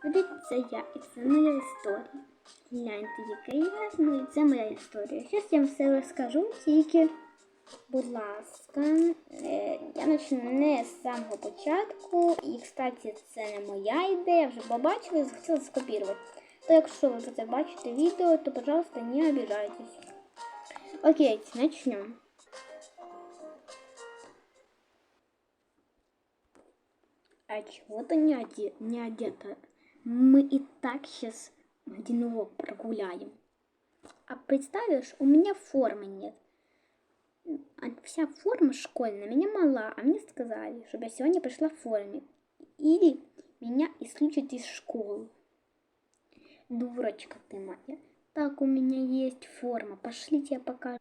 Привіт, це я і це моя історія. Гляньте, яка я, ну і це моя історія. Зараз я вам все розкажу, тільки, будь ласка, е, я почну не з самого початку. І, кстати, це не моя ідея, вже побачили, захотіла скопірувати. То якщо ви це бачите відео, то, пожалуйста, не обижайтесь. Окей, начнем. А чего ты не, оде... не одета? Мы и так сейчас один урок прогуляем. А представишь, у меня формы нет. А вся форма школьная, меня мала, а мне сказали, чтобы я сегодня пришла в форме. Или меня исключат из школы. Дурочка ты моя. Так, у меня есть форма. Пошлите, я покажу.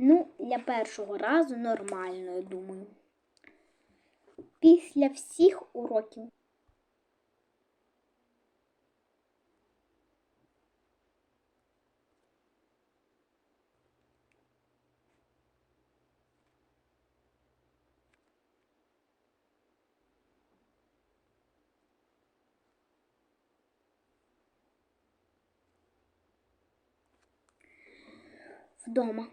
Ну, для першого разу нормально, я думаю. Після всіх уроків. Вдома.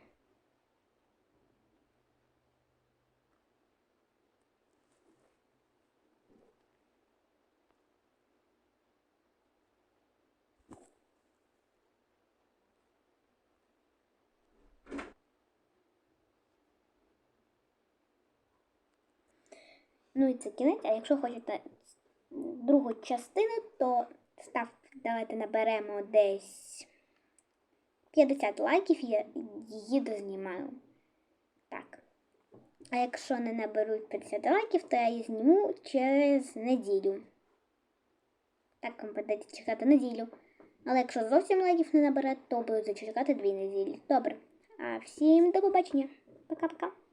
Ну і це кінець, а якщо хочете другу частину, то став, давайте наберемо десь 50 лайків, я її дознімаю. Так. А якщо не наберуть 50 лайків, то я її зніму через неділю. Так, вам придеться чекати неділю. Але якщо зовсім лайків не набере, то буду чекати дві неділі. Добре. А всім до побачення. Пока-пока.